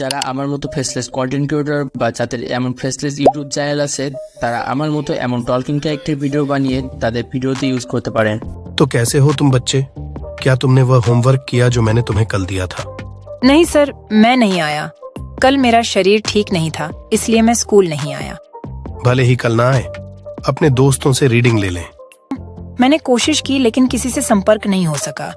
যারা আমার মতো ফেসলেস কন্টেন্ট ক্রিয়েটর বা যাদের এমন ফেসলেস ইউটিউব চ্যানেল আছে তারা আমার মতো এমন টলকিং ক্যারেক্টার ভিডিও বানিয়ে তাদের ভিডিওতে ইউজ করতে পারেন तो कैसे हो तुम बच्चे क्या तुमने वह होमवर्क किया जो मैंने तुम्हें कल दिया था नहीं सर मैं नहीं आया कल मेरा शरीर ठीक नहीं था इसलिए मैं स्कूल नहीं आया भले ही कल ना आए अपने दोस्तों से रीडिंग ले लें मैंने कोशिश की लेकिन किसी से संपर्क नहीं हो सका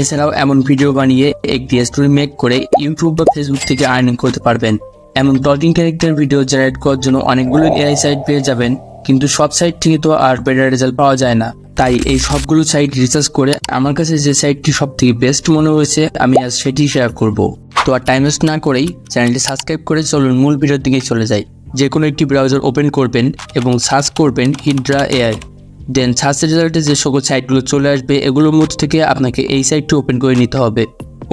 এছাড়াও এমন ভিডিও বানিয়ে একটি স্টোরি মেক করে ইউটিউব বা ফেসবুক থেকে আর্নিং করতে পারবেন। এমন টলকিং ক্যারেক্টার ভিডিও জেনারেট করার জন্য অনেকগুলো এআই সাইট পেয়ে যাবেন, কিন্তু সব সাইট থেকে তো আর বেটার রেজাল্ট পাওয়া যায় না। তাই এই সবগুলো সাইট রিসার্চ করে আমার কাছে যে সাইটটি সব থেকে বেস্ট মনে হয়েছে, আমি আজ সেটি শেয়ার করব। তো আর টাইম ওয়েস্ট না করেই চ্যানেলটি সাবস্ক্রাইব করে চলুন মূল ভিডিওর দিকে চলে যাই। যে কোনো একটি ব্রাউজার ওপেন করবেন এবং সার্চ করবেন হিড্রা এআই দেন সার্চ রেজাল্টে যে সকল সাইটগুলো চলে আসবে, এগুলোর মধ্যে থেকে আপনাকে এই সাইটটি ওপেন করে নিতে হবে।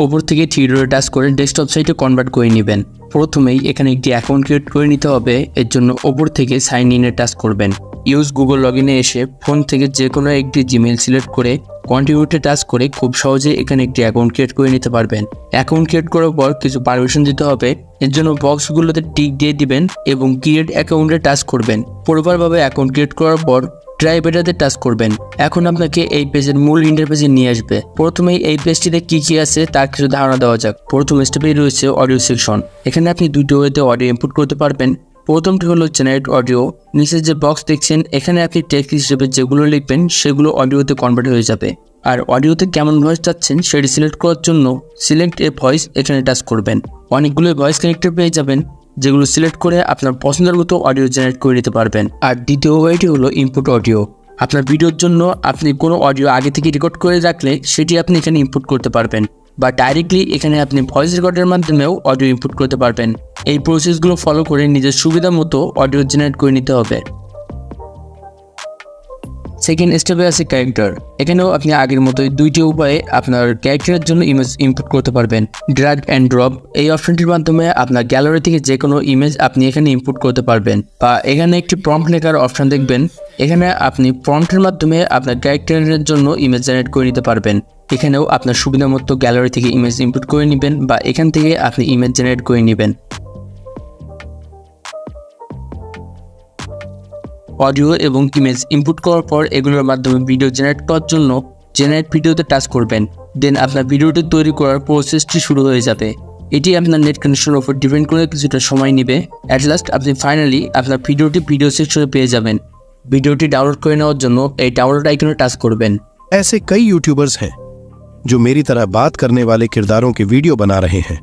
ওপর থেকে থ্রিডোরে টাচ করে ডেস্কটপ সাইটে কনভার্ট করে নেবেন। প্রথমেই এখানে একটি অ্যাকাউন্ট ক্রিয়েট করে নিতে হবে, এর জন্য ওপর থেকে সাইন ইনে টাচ করবেন। ইউজ গুগল লগ ইনে এসে ফোন থেকে যে কোনো একটি জিমেল সিলেক্ট করে কন্টিনিউতে টাচ করে খুব সহজে এখানে একটি অ্যাকাউন্ট ক্রিয়েট করে নিতে পারবেন। অ্যাকাউন্ট ক্রিয়েট করার পর কিছু পারমিশন দিতে হবে, এর জন্য বক্সগুলোতে টিক দিয়ে দিবেন এবং ক্রিয়েট অ্যাকাউন্টে টাচ করবেন। প্রপারভাবে অ্যাকাউন্ট ক্রিয়েট করার পর ট্রাই বেটাতে টাচ করবেন। এখন আপনাকে এই পেজের মূল ইন্টারপেজে নিয়ে আসবে। প্রথমেই এই পেজটিতে কি কি আছে তার কিছু ধারণা দেওয়া যাক। প্রথম স্টেপেই রয়েছে অডিও সেকশন এখানে আপনি দুটো ওয়েতে অডিও ইনপুট করতে পারবেন। প্রথমটি হলো জেনারেট অডিও নিচে যে বক্স দেখছেন, এখানে আপনি টেক্সট হিসেবে যেগুলো লিখবেন, সেগুলো অডিওতে কনভার্ট হয়ে যাবে। আর অডিওতে কেমন ভয়েস চাচ্ছেন, সেটি সিলেক্ট করার জন্য সিলেক্ট এ ভয়েস এখানে টাচ করবেন। অনেকগুলো ভয়েস কানেক্টর পেয়ে যাবেন। যেগুলো সিলেক্ট করে আপনার পছন্দের মতো অডিও জেনারেট করে নিতে পারবেন। আর দ্বিতীয় ওয়েটি হলো ইনপুট অডিও আপনার ভিডিওর জন্য আপনি কোনো অডিও আগে থেকে রেকর্ড করে রাখলে সেটি আপনি এখানে ইনপুট করতে পারবেন বা ডাইরেক্টলি এখানে আপনি ভয়েস রেকর্ডের মাধ্যমেও অডিও ইনপুট করতে পারবেন। এই প্রসেসগুলো ফলো করে নিজের সুবিধা মতো অডিও জেনারেট করে নিতে হবে। সেকেন্ড স্টেপে আছে ক্যারেক্টার এখানেও আপনি আগের মতোই দুইটি উপায়ে আপনার ক্যারেক্টারের জন্য ইমেজ ইনপুট করতে পারবেন। ড্রাগ অ্যান্ড ড্রপ এই অপশনটির মাধ্যমে আপনার গ্যালারি থেকে যে কোনো ইমেজ আপনি এখানে ইনপুট করতে পারবেন। বা এখানে একটি প্রম্পট লেখার অপশন দেখবেন। এখানে আপনি প্রম্পটের মাধ্যমে আপনার ক্যারেক্টারের জন্য ইমেজ জেনারেট করে নিতে পারবেন। এখানেও আপনার সুবিধা মতো গ্যালারি থেকে ইমেজ ইনপুট করে নেবেন বা এখান থেকে আপনি ইমেজ জেনারেট করে নেবেন। অডিও এবং ইমেজ ইনপুট করার পর এগুলোর মাধ্যমে ভিডিও জেনারেট করার জন্য জেনারেট ভিডিওতে টাচ করবেন দেন আপনার ভিডিওটি তৈরি করার প্রসেসটি শুরু হয়ে যাবে এটি আপনার নেট কানেকশনের উপর ডিপেন্ড করে কিছুটা সময় নেবে অ্যাট লাস্ট আপনি ফাইনালি আপনার ভিডিওটি ভিডিও সেকশনে পেয়ে যাবেন ভিডিওটি ডাউনলোড করে নেওয়ার জন্য এই ডাউনলোড আইকনে টাচ করবেন ऐसे कई यूट्यूबर्स हैं जो मेरी तरह बात करने वाले किरदारों के वीडियो बना रहे हैं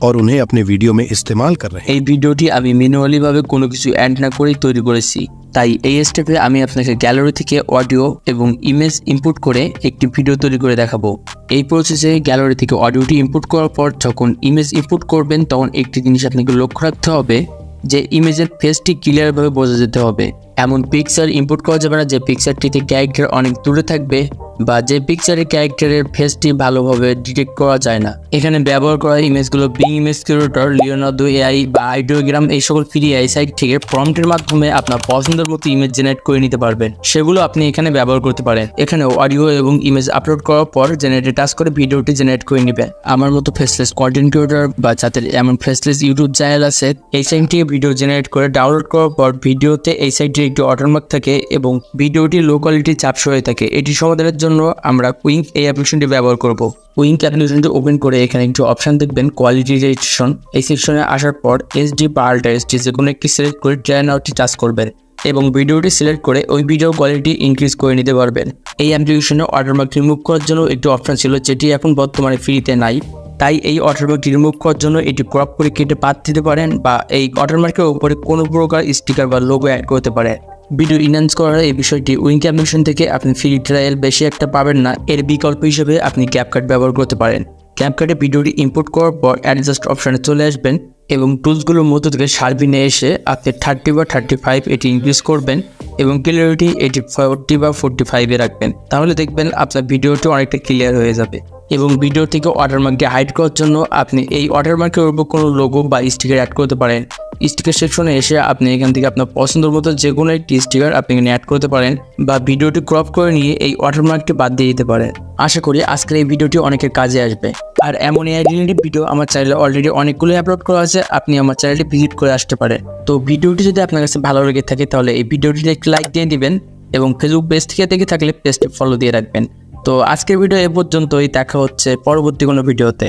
और उन्हें अपने वीडियो में इस्तेमाल कर रहे हैं এই ভিডিওটি আমি ম্যানুয়ালিভাবে কোনো কিছু অ্যাড না করেই তৈরি করেছি তাই এই স্টেপে আমি আপনাকে গ্যালারি থেকে অডিও এবং ইমেজ ইনপুট করে একটি ভিডিও তৈরি করে দেখাবো। এই প্রসেসে গ্যালারি থেকে অডিওটি ইনপুট করার পর যখন ইমেজ ইনপুট করবেন, তখন একটি জিনিস আপনাকে লক্ষ্য রাখতে হবে যে ইমেজের ফেসটি ক্লিয়ারভাবে বোঝা যেতে হবে। এমন পিকচার ইম্পোর্ট করা যাবে না যে পিকচারটিতে ক্যারেক্টার অনেক দূরে থাকবে। বা যে পিকচারের ক্যারেক্টারের ফেসটি ভালোভাবে ডিটেক্ট করা যায় না। এখানে ব্যবহার করা ইমেজগুলো Bing image creator Leonardo AI বা আইডিওগ্রাম এই সকল ফ্রি এআই সাইট থেকে প্রম্পটের মাধ্যমে আপনার পছন্দের মতো ইমেজ জেনারেট করে নিতে পারবেন। সেগুলো আপনি এখানে ব্যবহার করতে পারেন। এখানে অডিও এবং ইমেজ আপলোড করার পর জেনারেটে টাচ করে ভিডিওটি জেনারেট করে নেবেন। আমার মতো ফেসলেস কন্টেন্ট ক্রিয়েটর বা যাদের এমন ফেসলেস ইউটিউব চ্যানেল আছে, এই সাইট থেকে ভিডিও জেনারেট করে ডাউনলোড করার পর ভিডিওতে এই সাইটটির একটি ওয়াটারমার্ক থাকে এবং ভিডিওটি লো কোয়ালিটি চাপস হয়ে থাকে। এটি সমাধানের জন্য আমরা কুইঙ্ক এই অ্যাপ্লিকেশনটি ব্যবহার করব। উইঙ্ক অ্যাপ্লিকেশনটি ওপেন করে এখানে একটি অপশান দেখবেন কোয়ালিটি রেজিস্ট্রেশন এই সেকশনে আসার পর এসডি বা আল্ট্রা এসডি যে কোনো একটি সিলেক্ট করে ট্রাই নাওটি টাচ করবেন এবং ভিডিওটি সিলেক্ট করে ওই ভিডিও কোয়ালিটি ইনক্রিজ করে নিতে পারবেন। এই অ্যাপ্লিকেশনে অর্ডার মার্ক রিমুভ করার জন্য একটি অপশান ছিল, যেটি এখন বর্তমানে ফ্রিতে নাই। তাই এই ওয়াটারমার্কটি রিমুভ করার জন্য এটি ক্রপ করে কেটে পাত দিতে পারেন বা এই ওয়াটারমার্কের উপরে কোনো প্রকার স্টিকার বা লোগো অ্যাড করতে পারেন ভিডিও ইনহ্যান্স করার এই বিষয়টি উইঙ্ক অ্যাপ্লিকেশন থেকে আপনি ফ্রি ট্রায়াল বেশি একটা পাবেন না। এর বিকল্প হিসেবে আপনি ক্যাপকাট ব্যবহার করতে পারেন। ক্যাপকাটে ভিডিওটি ইনপুট করার পর অ্যাডজাস্ট অপশানে চলে আসবেন এবং টুলসগুলোর মধ্য থেকে সার্ভিনে এসে আপনি থার্টি বা থার্টি ফাইভ এটি ইনক্রিজ করবেন এবং ক্লিয়ারিটি এটি ফোরটি বা ফোরটি ফাইভে রাখবেন। তাহলে দেখবেন আপনার ভিডিওটি অনেকটা ক্লিয়ার হয়ে যাবে। এবং ভিডিও থেকে ওয়াটারমার্ককে হাইড করার জন্য আপনি এই ওয়াটারমার্কের উপর কোনো লোগো বা স্টিকার অ্যাড করতে পারেন। স্টিকার সেকশনে এসে আপনি এখান থেকে আপনার পছন্দের মতো যে কোনো একটি স্টিকার আপনি এখানে অ্যাড করতে পারেন বা ভিডিওটি ক্রপ করে নিয়ে এই ওয়াটারমার্কটি বাদ দিয়ে দিতে পারেন। আশা করি আজকের এই ভিডিওটি অনেকের কাজে আসবে। আর এমন এআই ভিডিও আমার চ্যানেলে অলরেডি অনেকগুলোই আপলোড করা আছে, আপনি আমার চ্যানেলটি ভিজিট করে আসতে পারেন। তো ভিডিওটি যদি আপনার কাছে ভালো লেগে থাকে তাহলে এই ভিডিওটিতে একটি লাইক দিয়ে দিবেন এবং ফেসবুক পেজ থেকে দেখে থাকলে পেজটি ফলো দিয়ে রাখবেন। তো আজকের ভিডিও এ পর্যন্তই দেখা হচ্ছে পরবর্তী কোনো ভিডিওতে।